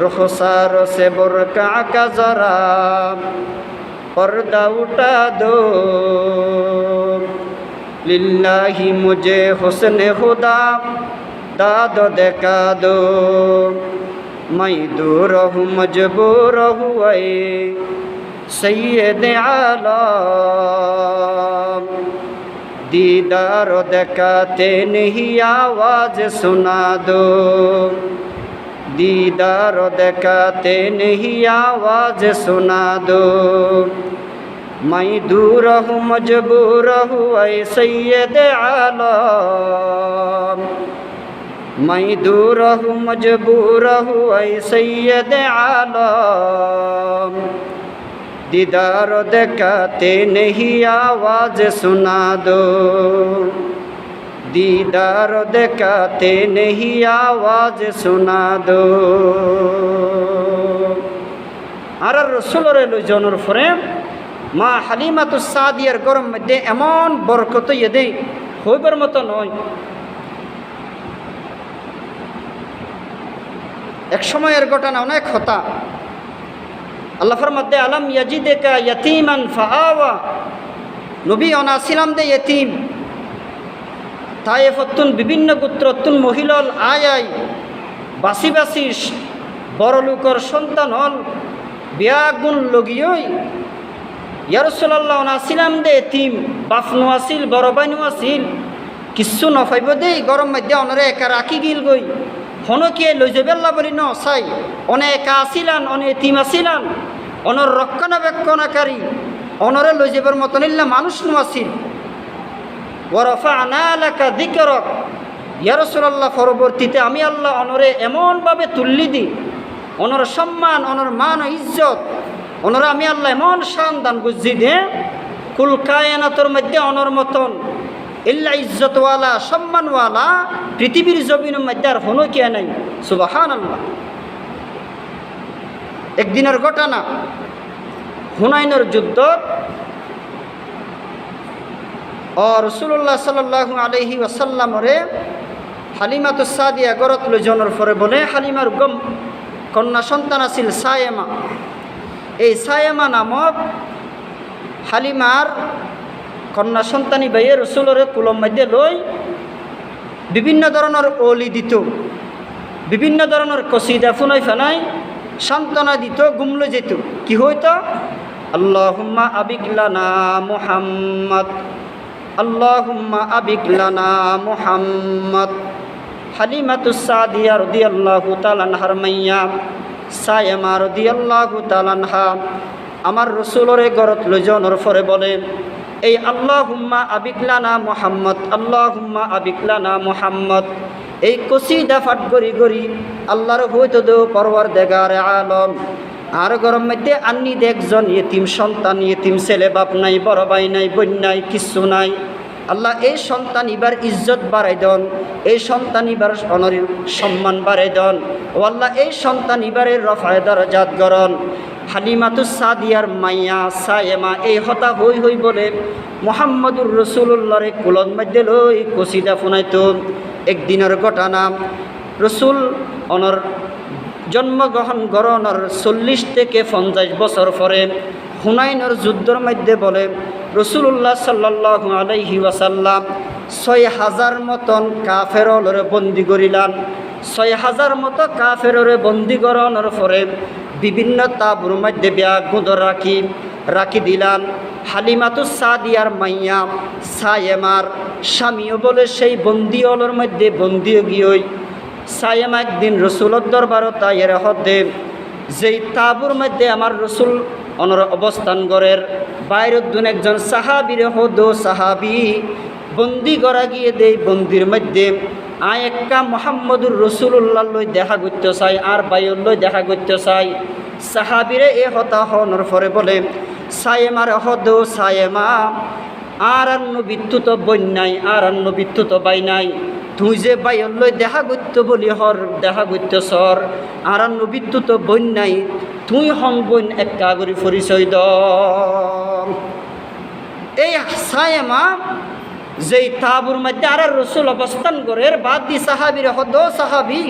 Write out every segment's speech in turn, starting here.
رخسار سے برقع کا ذرا پردہ اٹھا دو للہ ہی مجھے حسن خدا داد دکھا دو میں دور ہوں مجبور ہوئے سید عالم دیدار دکھاتے نہیں آواز سنا دو दीदार देखाते नहीं आवाज सुना दो मैं दूर हूँ मजबूर हूँ ऐ सैयद आलम मैं दूर हूँ मजबूर हूँ ऐ सैयद आलम दीदार देखाते नहीं आवाज सुना दो दीदार देखाते नहीं आवाज सुना দো আর রসুলের লইজনের ফরে মা হালিমাতু সাদিয়ার গরম মধ্যে এমন বরকত ইয়ে দেই হইবার মতো নয় এক সময়ের ঘটনা অনেক হতা আল্লাহর মধ্যে আলম ইয়াজিদেকা ইয়তিমান ফাআওয়া নবী অনাসিলাম দে ইয়তিম তায়েফতুন, বিভিন্ন গোত্রতুন, মহিলল আয় আয় বাসি বাসি বড় লোকর সন্তান হল বিয়া গুণ লগিয়ই ইয়ারসোল্লাহ অনাসিলাম দে এতিম বাফনু আসিল বড় বাইনু আসিল, কিচ্ছু নফাইব দেই গরম মধ্যে অনরে একা রাখি গিল গই। হনকে লই যাবেল্লা বলি ন চাই অনে একা আসিলান, অনে এতিম আসিলান, অনর রক্ষণাবেক্ষণাকারী, অনরে লই যাবার মতন ইল্লা মানুষ নো আসিল। পরবর্তীতে আমি আল্লাহ অনরে এমনভাবে তুল্লি দিই। অনর সম্মান, অনর মান ও ইজ্জত। অনর আমি আল্লাহ এমন শান দান বুঝি দে কুল কায়নাতর মধ্যে অনর মতন, ইল্লা ইজ্জতওয়ালা, সম্মানওয়ালা, পৃথিবীর জমিনের মধ্যে আর হনো কে নাই। সুবাহান আল্লাহ একদিনের ঘটনা, হুনাইনের যুদ্ধ রসুল্লাহ সাল্লাহ আলহি ওসাল্লামরে হালিমাত সাদিয়া গরত লজনের পরে বলে হালিমার গম কন্যা সন্তান আছিল সায়েমা। এই সায়েমা নামক হালিমার কন্যা সন্তানী বাইয়ে রসুলরে কুলম মধ্যে লই বিভিন্ন ধরনের অলি দিত, বিভিন্ন ধরনের কসিদা ফুনাই ফেনাই সান্ত্বনা দিত গুমলে যেত। কি হইতো? আল্লাহুম্মা আবিকলানা মুহাম্মদ। আল্লাহুম্মা আবিকলানা মুহাম্মদ। হালিমাতুস সাদিয়া রাদিয়াল্লাহু তাআলা আনহার মাইয়া। সায়েমা রাদিয়াল্লাহু তাআলা আনহা। আমার রসুলরে গরত লজনের ফরে বলে, এই আল্লাহ হুম্মা আবিকলানা মোহাম্মদ আল্লাহ হুম্মা আবিকলানা মোহাম্মদ। এই কসিদা ফাট গরি গরি আল্লাহর হইতো দেও পরওয়ার দেগার আলম। আর গরম মধ্যে আন্নি দেখজন ইয়েতিম সন্তান, ইয়েতিম ছেলে বাপ নাই, বড় ভাই নাই, বোন নাই, কিচ্ছু নাই। আল্লাহ এই সন্তান ইবার ইজ্জত বাড়াই দন, এই সন্তান ইবার অনরের সম্মান বাড়াই দন। ও আল্লাহ এই সন্তান ইবারের রফায় দরজাত গরন হালিমাতু সাদিয়ার মাইয়া সায়েমা, এই হতা হই হই বলে মোহাম্মদুর রসুল্লাহরে কুলন মধ্যে লই কসিদা ফুনাইতো একদিনের ঘটনা, রসুল অনর জন্মগ্রহণ গরণর চল্লিশ থেকে পঞ্চাশ বছর পরে হুনাইনের যুদ্ধর মধ্যে বলে রসুল্লাহ সাল্লাহ আলাইহি ওয়াসাল্লাম ছয় হাজার মতন কাফেরলরে বন্দি করিলাম ছয় হাজার মতো কাফেররে বন্দি করানোর পরে বিভিন্ন তাবুর মধ্যে ব্যাগ গুঁদর রাখি রাখি দিলাম হালিমাতু সাদিয়ার মাইয়া সায়েমার স্বামীও বলে, সেই বন্দি অলর মধ্যে বন্দিও গিয়ে সায়েম একদিন রসুলের দরবার তাইয়ের হদে, যেই তাবুর মধ্যে আমার রসুল অনর অবস্থান গড়ের বাইরের দুন একজন সাহাবির হদ সাহাবি বন্দি করা গিয়ে দেই বন্দির মধ্যে আয় একা মোহাম্মদুর রসুল্লাহ লই দেখা করতে চাই, আর বাইর লই দেখা করতে চাই। সাহাবিরে এ হতা হনর ফরে বলে সায়েমার হদ সায়েমা আর আন্ন বিদ্যুৎ বন্যাই, আর আন্ন বিদ্যুৎ বাই নাই। তুই যে বাইরলৈ দেখা করতে বলি হর দেখা করতে সর আর আন্ন বিদ্যুৎ বন্যাই তুই হন বন একা করে পরিচয় দ। এই সায়েমা যেই তাবুর মধ্যে আর রসুল অবস্থান করে বাদ দি সাহাবির হদ সাহাবি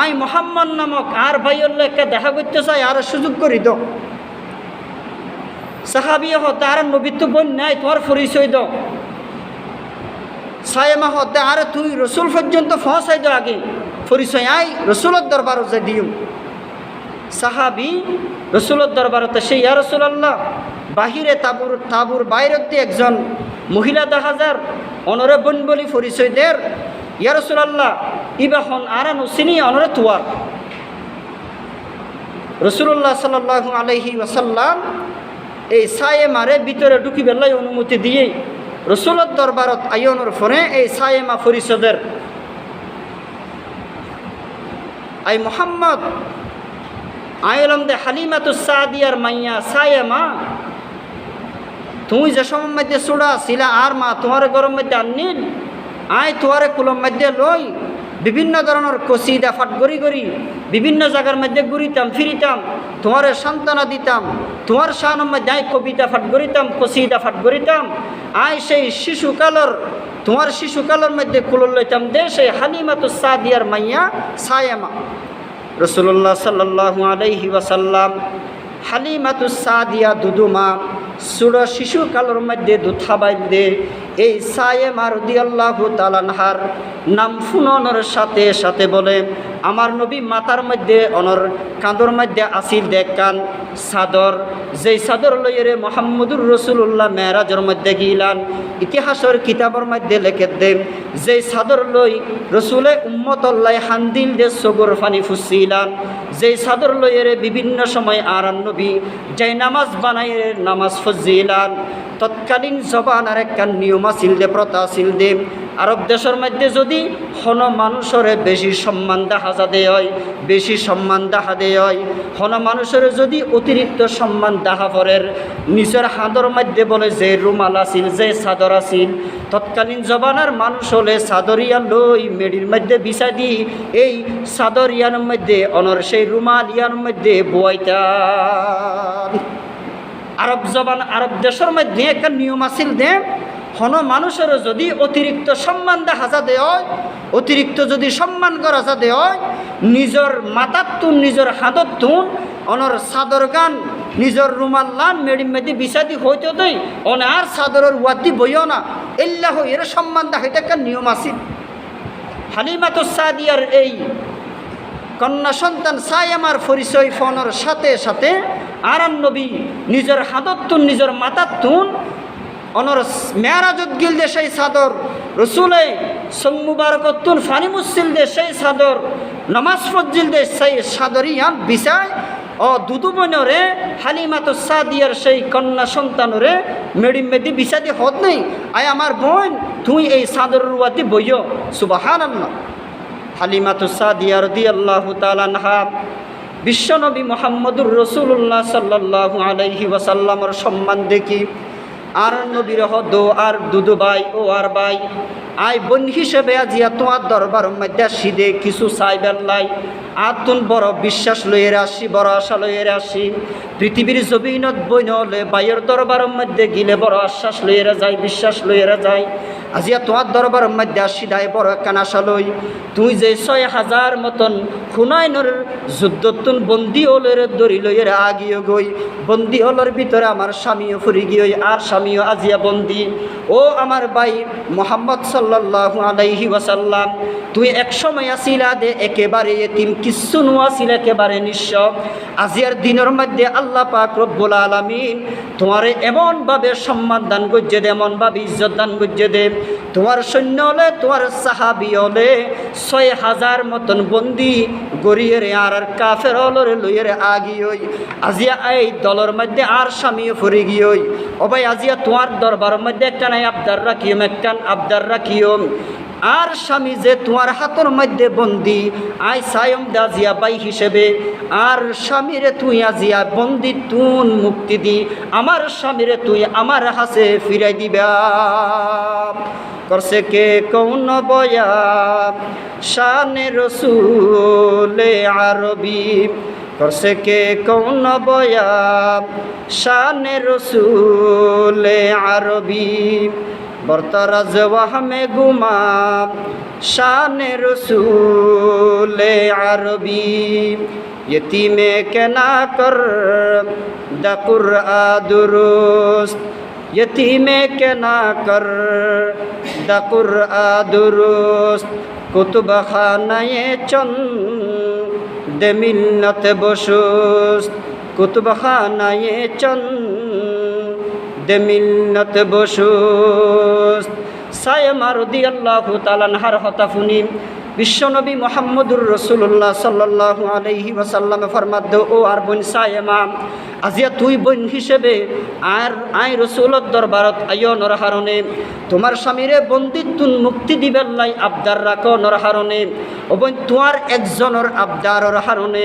আই মোহাম্মদ নামক আর ভাইয়ের একটা দেখা করতে চাই আর সুযোগ করি দাও সাহাবি হতে আর নবীত্ব বোন নাই তোমার পরিচয় দাও সায়েমা হতে আর তুই রসুল পর্যন্ত পৌঁছাই দাও আগে। পরিচয় আই রসুলের দরবার যে দিও। সাহাবি রসুলের দরবারতে সেই ইয়া রসুলাল্লাহ, বাহিরে তাবুর তাবুর বাইরতে একজন মহিলা দেখা যার, অনরে বোন বলি পরিচয় দের ইয়া রসুলাল্লাহ ইবাহন আরানো চিনি অনরে তুয়ার। রসুল্লাহ সাল্লাহ আলহি ওয়াসাল্লাম এই সায়ে মারে ভিতরে ঢুকি বেলায় অনুমতি দিয়ে রসুলত দরবারত আইনের ফরে এই সায়েমা পরিষদের আই মোহাম্মদ আয়লম দে হালিমাতু সাদিয়ার মাইয়া সায়েমা তুই যে সময় মধ্যে সুড়া ছিলা আর মা তোমার গরম মধ্যে আনিল আয় তোমার কুলম মধ্যে লই। বিভিন্ন ধরনের কসিদা ফাট গড়ি গড়ি বিভিন্ন জায়গার মধ্যে ঘুরিতাম, ফিরিতাম, তোমার সান্ত্বনা দিতাম, তোমার মধ্যে আই কবিতা ফাট গড়িতাম কসিদা ফাট গড়িতাম। আই সেই শিশুকালর, তোমার শিশুকালের মধ্যে কুলল লইতাম, দে সেই হালিমাতু সাদিয়ার মাইয়া সায়েমা। রসুল্লাহ সাল্লাহু আলাইহি ওয়াসাল্লাম হালিমাতু সাদিয়া দুদুমা সুর শিশু কালোর মধ্যে দুথা দে এই সায়ে মারুদি আল্লাহ তালানহার নাম ফুননের সাথে সাথে বলে আমার নবী মাতার মধ্যে অনর, কাঁদর মধ্যে আসিল দেখান সাদর। যেই সাদর লইয়েরে মোহাম্মদুর রসুল্লাহ মেরাজের মধ্যে গিলান, ইতিহাসের কিতাবের মধ্যে লেখে দেন, যেই সাদর লই রসুলে উম্মতল্লাই হান্দিল দে সগর ফানি ফুসিলান, যেই সাদর লইয়েরে বিভিন্ন সময় আরান নবী যেই নামাজ বানাইয়ে নামাজ ফজিলান, তৎকালীন জবান আর একটা নিয়ম আছিল দে, প্রথা আছিল দে আরব দেশের মধ্যে যদি হন মানুষের বেশি সম্মান দেখা যাদে হয় বেশি সম্মান দেখা দে হয় হন মানুষের যদি অতিরিক্ত সম্মান দেখা পরের নিজের হাতর মধ্যে বলে যে রুমাল আছিল, যে চাদর আছিল, তৎকালীন জবানার মানুষ হলে চাদরিয়া লই মেডির মধ্যে বিছা দি, এই চাদর ইয়ানোর মধ্যে অনর সেই রুমাল ইয়ানোর মধ্যে বইতা আরব জবান আরব দেশের মধ্যে একটা নিয়ম আছিল দে হন মানুষের যদি অতিরিক্ত সম্মান দেখা যা দেয় অতিরিক্ত যদি সম্মান করা যা দেয় নিজের মাতার তুন নিজের হাতত তুন অনর চাদর গান, নিজের রুমাল লান মেডিম মেদি বিষাদি হইতে দেই অন আর চাদরের ওয়াদি বইও না। এল্লা হই এর সম্মান দেখাইতে একটা নিয়ম আছিল হালিমাত সাদিয়ার এই কন্যা সন্তান সায়ামার পরিচয় ফোনের সাথে সাথে আরান নবী নিজের হাতত তুন নিজের মাতার তুন অনর মেয়ারাজত গিল দে সেই চাদর রসুলে মুবারকতুন ফানি মুসিল দে সেই চাদর নমাজ ফজিল দে সেই চাদরিয়ান বিছায় ও দুদু বনরে হালিমাত সাদিয়ার সেই কন্যা সন্তানরে মেডি মেদি বিছাদি হত নেই। আয় আমার বোন, তুই এই চাদর রুয়াতি বইয়। সুবাহান আল্লাহ হালিমাতু সাদিয়া রদি আল্লাহ তালানহা বিশ্বনবী মোহাম্মদুর রসুল্লাহ সাল্লাহ আলাইহি ওয়াসাল্লামর সম্মান দেখি। আর নবীর হদ আর দুদু ভাই ও আর ভাই। আই বোন হিসেবে আজিয়া তোমার দরবার মধ্যে সিদে কিছু চাই বেল্লাই আতুন বড় বিশ্বাস লইয়ের আসি, বড় আশা লইয়ের আসি। পৃথিবীর জবিনত বইন হলে বাইয়ের দরবারের মধ্যে গিলে বড় আশ্বাস লইয়েরা যায় বিশ্বাস লইয়েরা যায় আজিয়া তোমার দরবারের মধ্যে আসি দায় বড় একখান আশা লই। তুই যে ছয় হাজার মতন খুনাইনের যুদ্ধতুন বন্দি হলের দড়ি লইয়ের আগিয়ে গই। বন্দি হলের ভিতরে আমার স্বামীও ফুরি গিয়ে, আর স্বামীও আজিয়া বন্দি। ও আমার ভাই মোহাম্মদ সাল্লাহ আলাইহি ওয়াসাল্লাম, তুই এক সময় আসিলা দে একেবারে এতিম, কিচ্ছু নোয়াছিল একেবারে নিঃস্ব। আজিয়ার দিনের মধ্যে আল্লাহ পাক রব্বুল আলমিন তোমার এমনভাবে সম্মান দান করছে দে, এমনভাবে ইজ্জত দান করছে দে। তোমার সৈন্য হলে, তোমার সাহাবি হলে ছয় হাজার মতন বন্দি গড়িয়ে রে, আর আর কাফের হলরে লইয়ে রে আগি হই। আজিয়া এই দলের মধ্যে আর স্বামীও ফুরি গিয়ে ও ভাই, আজিয়া তোমার দরবারের মধ্যে একটা নাই, আবদার রাখিম একটা আবদার রাখিম আর স্বামী যে তোমার হাতের মধ্যে বন্দি, আই সায়ম দাজিয়া বাই হিসেবে। আর স্বামীরে তুই আজিয়া বন্দি তুন মুক্তি দি। আমার স্বামীরে তুই আমার হাসে ফিরাই দিবা। করছে কে কৌন বয়া? শানে রসুলে আরবি। করছে কে কৌন বয়া? শানে রসুলে আরবি। बरतरज वह में गुमा शान रसूल अरबी यती में कना कर दकुर आदुरुस्त यती में कना कर दकुर आदुरुस्त कुतुब खानए चंद मिलत बसुस्त कुतुब खानए चंद দে মিন্নত বসুস সায়মা রদি আল্লাহ তালানহার হতাফুনি বিশ্বনবী মোহাম্মদুর রসুল্লাহ সাল্লাহ আলহি ওসাল্লামে ফরমাদ্দ, ও আর বোন সায়েমা, আজিয়া তুই বোন হিসেবে আর আই রসুলত দরবারত আইয় নরহারণে। তোমার স্বামীরে বন্দিত্বন মুক্তি দিবেন লাই আবদার রাখ নরহারণে। ও বোন, তোমার একজনের আবদারর হারণে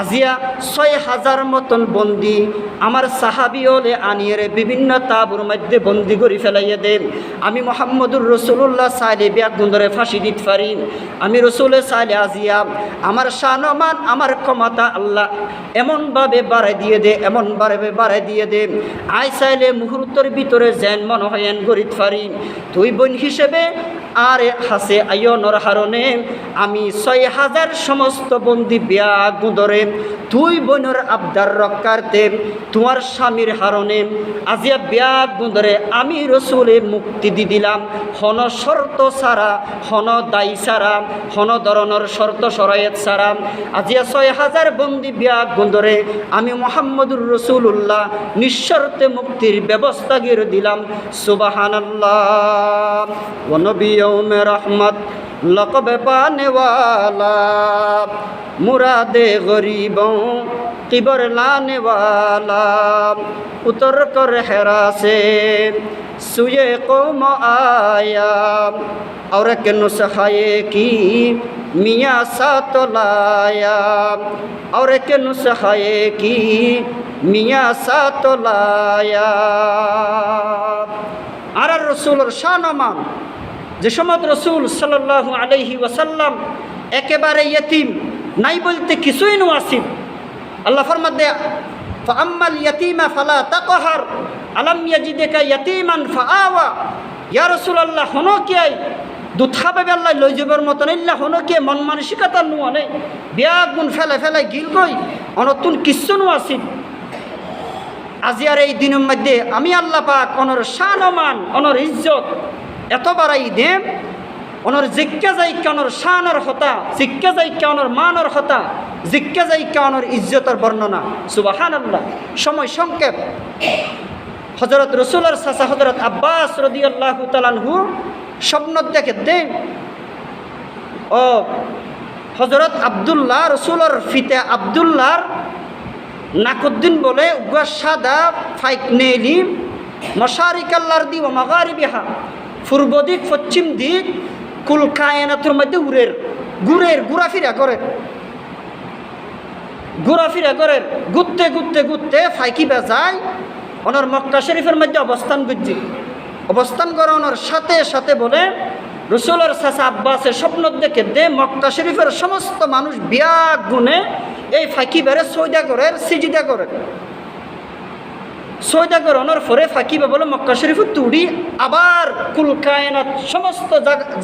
আজিয়া ছয় হাজার মতন বন্দি আমার সাহাবিওলে আনিয়ে বিভিন্ন তাবুর মধ্যে বন্দি করে ফেলাইয়ে দেন আমি মোহাম্মদুর রসুল্লাহ সাইলে ব্যাগ গুন্দরে ফাঁসি দিতে পারি। আমি রসুলের সাইলে আজিয়া আমার সানমান, আমার ক্ষমতা আল্লাহ এমনভাবে বাড়াই দিয়ে দে, এমনভাবে বাড়াই দিয়ে দে। আই চাইলে মুহূর্তের ভিতরে যেন মনে হয় গরিত ফারি তুই বোন হিসেবে আর হাসে আইয় নরহারণে আমি ছয় হাজার সমস্ত বন্দি বিয়া গুঁদরে তুই বোনের আবদার রক্ষার্থে তোমার স্বামীর হারণে, আজিয়া বিয়া গুঁদরে আমি রসুলে মুক্তি দি দিলাম। হন শর্ত ছাড়া হন দায়ী ছাড়া হন ধরনের শর্ত সরায়েত ছাড়া আজিয়া ছয় হাজার বন্দি বিয়া গুঁদরে আমি মোহাম্মদুর রসুল্লাহ নিঃশর্তে মুক্তির ব্যবস্থা গিয়ে দিলাম। সুবাহান্লাহ নবী ইয়ৌম রহমত, লকবে পানেওয়ালা, মুরাদে গরিব, কিবর লানেওয়ালা উতর কর হেরাসে সুয়ে কম আয়াম আর কেন সহায় কি, মিয়া সাতলায়াম আর কেন সহায় কি, মিয়া সাতলায়াম আর রসুলর শানমান যে সমত রসুল সাল্লাহ আলহি ওয়াসাল্লাম একেবারে ইয়তিম, নাই বলতে কিছুই নো আসিম আল্লাহ ফরমাদ দেয়া ফাম্মাল ইয়তিমা ফালা তাকহার, আলাম ইয়াজিদেকা ইয়তিমান ফাআওয়া। ইয়া রাসূলুল্লাহ, হনো কিয়াই দুথা পাবে আল্লাহ লই যাবার মতন ইল্লা, হনো কে মন মানসিকতা নুয়া নেই। বিয়া গুণ ফেলে ফেলে গিল গই অনতুন কিচ্ছু নো আসিম আজি আর এই দিনের মধ্যে আমি আল্লাহ পাক অনর শানমান অনর ইজ্জত এত বাড়াই দেম অনর জিজ্ঞা যাইকা অনর শানর হতা জিজ্ঞা যাইকা অনর মানর হতা জিজ্ঞা যাইকা অনর ইজ্জতর বর্ণনা। সুবাহান আল্লাহ সময় সংক্ষেপ। হজরত রসুলার সাসা হজরত আব্বাস রদি আল্লাহ তালানহু স্বপ্ন দেখে দেন, ও হজরত আবদুল্লাহ, রসুলর ফিতে আবদুল্লাহর নাকুদ্দিন বলে, উগা সাদা ফাইক নেলি মশারিকাল্লার দি ও বিহা পূর্ব দিক পশ্চিম দিক, কুল কায়নাতুর মধ্যে উড়ের ঘুরের ঘুরাফিরা করে। ঘুরাফিরা করে ঘুরতে ঘুরতে ঘুরতে ফাইকি বেজায় ওনার মক্কা শরীফের মধ্যে অবস্থান বুঝছি অবস্থান করে ওনার সাথে সাথে বলে, রসুলের সাসা আব্বাসের স্বপ্ন দেখে দে, মক্কা শরীফের সমস্ত মানুষ বিয়া গুনে এই ফাঁকি বেড়ে সৈদা করে, সিজিদা করে। সৈদা করানোর পরে ফাঁকি বলে মক্কা শরীফ তুড়ি আবার কুল কায়নাত সমস্ত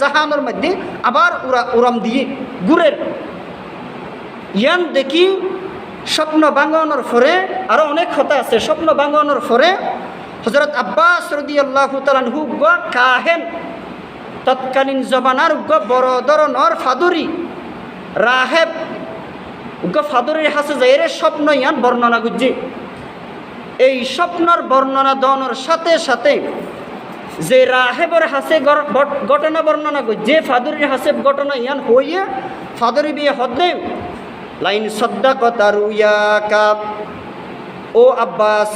জাহানোর মধ্যে আবার উড়া উড়াম দিয়ে গুড়ের ইয়ান দেখি স্বপ্ন বাঙ্গানোর পরে আরও অনেক কথা আছে। স্বপ্ন বাঙ্গানোর পরে হজরত আব্বাস রদি আল্লাহ গ কাহেন, তৎকালীন জমানার গ বড় ধরনের ফাদুরি, রাহেব গ ফাদুরির হাসে যাইরে স্বপ্ন ইয়ান বর্ণনা গুজি এই স্বপ্নর বর্ণনা দনের সাথে সাথে যে রাহেবর হাসে ঘটনা বর্ণনা করি যে ফাদুরির হাসে ঘটনা ইয়ান হইয়ে ফাদুরি বিয়ে হদে লাইন সদ্দা রুইয়া কাপ ও আব্বাস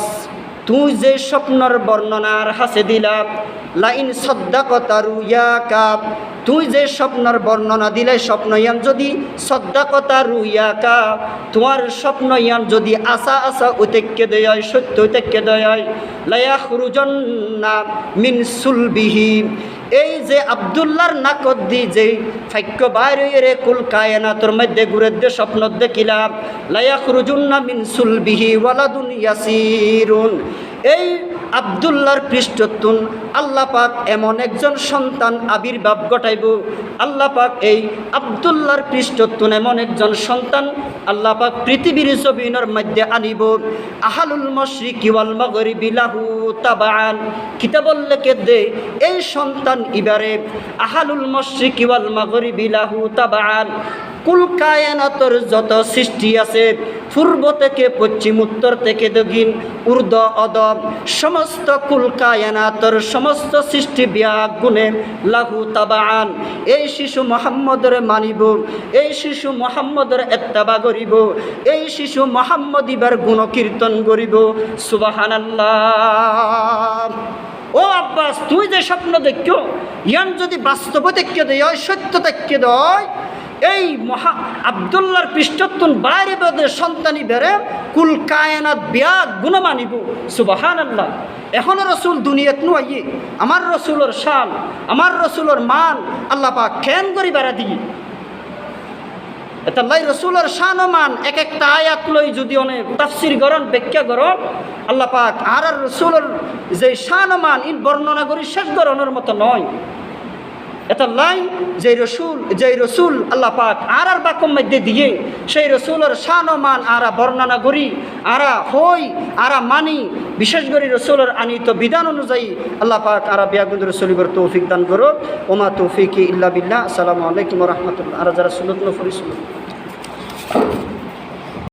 তুই যে স্বপ্নর বর্ণনার হাসে দিলা, লাইন সদ্দা কথার কাপ তুই যে স্বপ্নর বর্ণনা দিলে স্বপ্নয়ান যদি সদ্দাকতা রুইয়া কাপ তোমার স্বপ্নয়ান যদি আশা আশা উতেক্য দেয় সত্য উতেক্য দেয় লায়া না মিন এই যে আবদুল্লার নাকদ্দি যে ফাক্য বাইরে রে কুল কায়না তোর মধ্যে ঘুরে দে স্বপ্ন দেখিলাম লাইয়া খুরুজুন্না মিনসুল বিহি ওয়ালাদুন ইয়াসিরুন। এই আবদুল্লার পৃষ্ঠতুন আল্লাহ পাক এমন একজন সন্তান আবির্ভাব ঘটাইব। আল্লাহ পাক এই আবদুল্লার পৃষ্ঠতুন এমন একজন সন্তান আল্লাহ পাক পৃথিবীর জমিনের মধ্যে আনিব। আহালুল মশরিক ওয়াল মাগরিবি লাহু তাবান কিতাবল দে এই সন্তান ইবারে আহালুল মশরিক ওয়াল মাগরিবি লাহু তাবান কুল কায়নাতর যত সৃষ্টি আছে, পূর্ব থেকে পশ্চিম, উত্তর থেকে দক্ষিণ, ঊর্ধ্ব অদব সমস্ত কুল কায়নাতর, সমস্ত সৃষ্টি ব্যাগ গুণে লাহু তাবান এই শিশু মোহাম্মদের মানিব, এই শিশু মোহাম্মদের এত্তাবা করিব, এই শিশু মোহাম্মদ ইবার গুণ কীর্তন করিব। সুবাহান ও আব্বাস, তুই যে স্বপ্ন দেখ ইয়ান যদি বাস্তব দেখে দেয়, সত্য দেখে দেয় এই মহা আবদুল্লার পৃষ্ঠত্বন বাইরে বেদে সন্তানি বেড়ে কুল কায়নাত বিয়াদ গুণমানিব। সুবাহান আল্লাহ এখনও রসুল দুনিয়াত নুয়াইয়ে, আমার রসুলোর শান, আমার রসুলোর মান আল্লাহ পাক খেন করি বেড়া দিয়ে এটা লাই রসুলের শান মান এক একটা আয়াত লই যদি অনেক তাফসির গরণ ব্যাখ্যা গরণ আল্লাহ পাক আর আর রসুলের যে শান মান ইন বর্ণনা করি শেষ গরণের মতো নয়। এটা লাই যে রসুল যে রসুল আল্লাহ পাক আর আর বাক্য মধ্যে দিয়ে সেই রসুলের শান মান আরা বর্ণনা করি, আরা হই, আরা মানি, বিশেষ করে রসুলের আনিত বিধান অনুযায়ী আল্লাহ পাক আরা বিয়াগুন্দ রসুলিবর তৌফিক দান করো ওমা তৌফিক ইল্লা বিল্লা আসসালামু আলাইকুম রহমতুল্লাহ। আর যারা সুলত নফরি সুনত